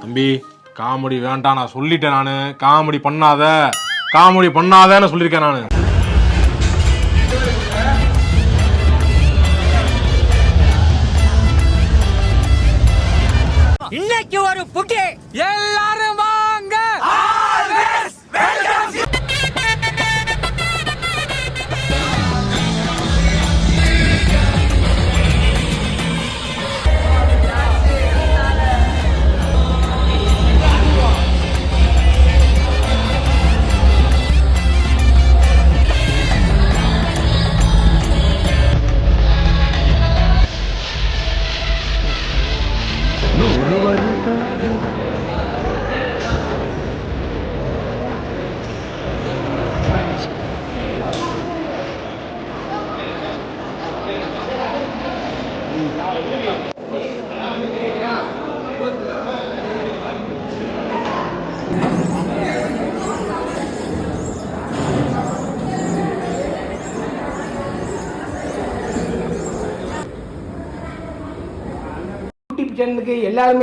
준비 comedy வேண்டாம் நான் சொல்லிட்டேன் நான் காமெடி பண்ணாத காமெடி பண்ணாதன்னு சொல்லியிருக்கேன் நான் இன்னைக்கு ஒரு புட்டி எல்லாரும் யூடியூப் சேனல் கே எல்லாரும்